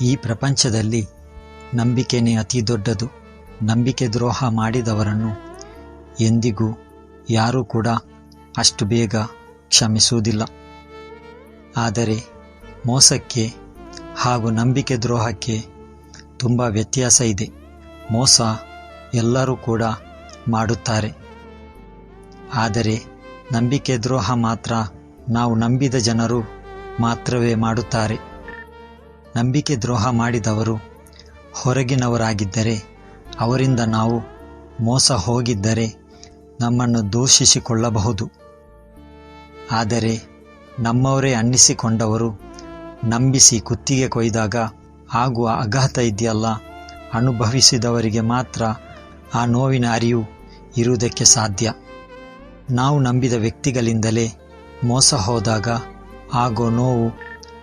ಈ ಪ್ರಪಂಚದಲ್ಲಿ ನಂಬಿಕೆನೇ ಅತಿ ದೊಡ್ಡದು. ನಂಬಿಕೆ ದ್ರೋಹ ಮಾಡಿದವರನ್ನು ಎಂದಿಗೂ ಯಾರೂ ಕೂಡ ಅಷ್ಟು ಬೇಗ ಕ್ಷಮಿಸುವುದಿಲ್ಲ. ಆದರೆ ಮೋಸಕ್ಕೆ ಹಾಗೂ ನಂಬಿಕೆ ದ್ರೋಹಕ್ಕೆ ತುಂಬ ವ್ಯತ್ಯಾಸ ಇದೆ. ಮೋಸ ಎಲ್ಲರೂ ಕೂಡ ಮಾಡುತ್ತಾರೆ. ಆದರೆ ನಂಬಿಕೆ ದ್ರೋಹ ಮಾತ್ರ ನಾವು ನಂಬಿದ ಜನರು ಮಾತ್ರವೇ ಮಾಡುತ್ತಾರೆ. ನಂಬಿಕೆ ದ್ರೋಹ ಮಾಡಿದವರು ಹೊರಗಿನವರಾಗಿದ್ದರೆ ಅವರಿಂದ ನಾವು ಮೋಸ ಹೋಗಿದ್ದರೆ ನಮ್ಮನ್ನು ದೂಷಿಸಿಕೊಳ್ಳಬಹುದು. ಆದರೆ ನಮ್ಮವರೇ ಅನ್ನಿಸಿಕೊಂಡವರು ನಂಬಿಸಿ ಕುತ್ತಿಗೆ ಕೊಯ್ದಾಗ ಆಗುವ ಅಘಾತ ಇದೆಯಲ್ಲ? ಅನುಭವಿಸಿದವರಿಗೆ ಮಾತ್ರ ಆ ನೋವಿನ ಅರಿವು ಇರುವುದಕ್ಕೆ ಸಾಧ್ಯ. ನಾವು ನಂಬಿದ ವ್ಯಕ್ತಿಗಳಿಂದಲೇ ಮೋಸ ಹೋದಾಗ ಆಗೋ ನೋವು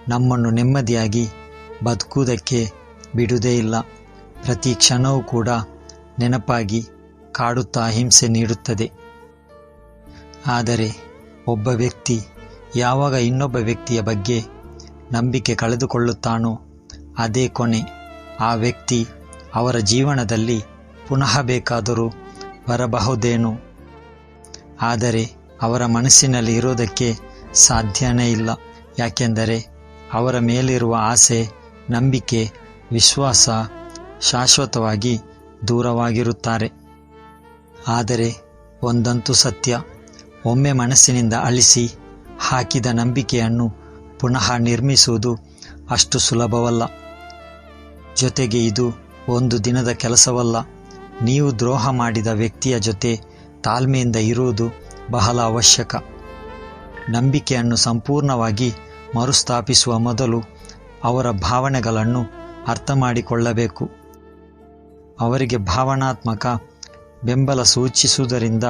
ನಮ್ಮನ್ನು ನೆಮ್ಮದಿಯಾಗಿ ಬದುಕುವುದಕ್ಕೆ ಬಿಡುವುದೇ ಇಲ್ಲ. ಪ್ರತಿ ಕ್ಷಣವೂ ಕೂಡ ನೆನಪಾಗಿ ಕಾಡುತ್ತಾ ಹಿಂಸೆ ನೀಡುತ್ತದೆ. ಆದರೆ ಒಬ್ಬ ವ್ಯಕ್ತಿ ಯಾವಾಗ ಇನ್ನೊಬ್ಬ ವ್ಯಕ್ತಿಯ ಬಗ್ಗೆ ನಂಬಿಕೆ ಕಳೆದುಕೊಳ್ಳುತ್ತಾನೋ ಅದೇ ಕೊನೆ. ಆ ವ್ಯಕ್ತಿ ಅವರ ಜೀವನದಲ್ಲಿ ಪುನಃ ಬೇಕಾದರೂ ಬರಬಹುದೇನು. ಆದರೆ ಅವರ ಮನಸ್ಸಿನಲ್ಲಿ ಇರೋದಕ್ಕೆ ಸಾಧ್ಯನೇ ಇಲ್ಲ. ಯಾಕೆಂದರೆ ಅವರ ಮೇಲಿರುವ ಆಸೆ ನಂಬಿಕೆ, ವಿಶ್ವಾಸ ಶಾಶ್ವತವಾಗಿ ದೂರವಾಗಿರುತ್ತಾರೆ. ಆದರೆ ಒಂದಂತೂ ಸತ್ಯ, ಒಮ್ಮೆ ಮನಸ್ಸಿನಿಂದ ಅಳಿಸಿ ಹಾಕಿದ ನಂಬಿಕೆಯನ್ನು ಪುನಃ ನಿರ್ಮಿಸುವುದು ಅಷ್ಟು ಸುಲಭವಲ್ಲ. ಜೊತೆಗೆ ಇದು ಒಂದು ದಿನದ ಕೆಲಸವಲ್ಲ. ನೀವು ದ್ರೋಹ ಮಾಡಿದ ವ್ಯಕ್ತಿಯ ಜೊತೆ ತಾಳ್ಮೆಯಿಂದ ಇರುವುದು ಬಹಳ ಅವಶ್ಯಕ. ನಂಬಿಕೆಯನ್ನು ಸಂಪೂರ್ಣವಾಗಿ ಮರುಸ್ಥಾಪಿಸುವ ಮೊದಲು ಅವರ ಭಾವನೆಗಳನ್ನು ಅರ್ಥ ಮಾಡಿಕೊಳ್ಳಬೇಕು ಅವರಿಗೆ ಭಾವನಾತ್ಮಕ ಬೆಂಬಲ ಸೂಚಿಸುವುದರಿಂದ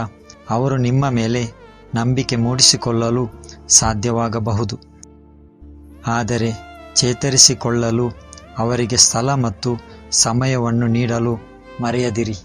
ಅವರು ನಿಮ್ಮ ಮೇಲೆ ನಂಬಿಕೆ ಮೂಡಿಸಿಕೊಳ್ಳಲು ಸಾಧ್ಯವಾಗಬಹುದು. ಆದರೆ ಚೇತರಿಸಿಕೊಳ್ಳಲು ಅವರಿಗೆ ಸ್ಥಳ ಮತ್ತು ಸಮಯವನ್ನು ನೀಡಲು ಮರೆಯದಿರಿ.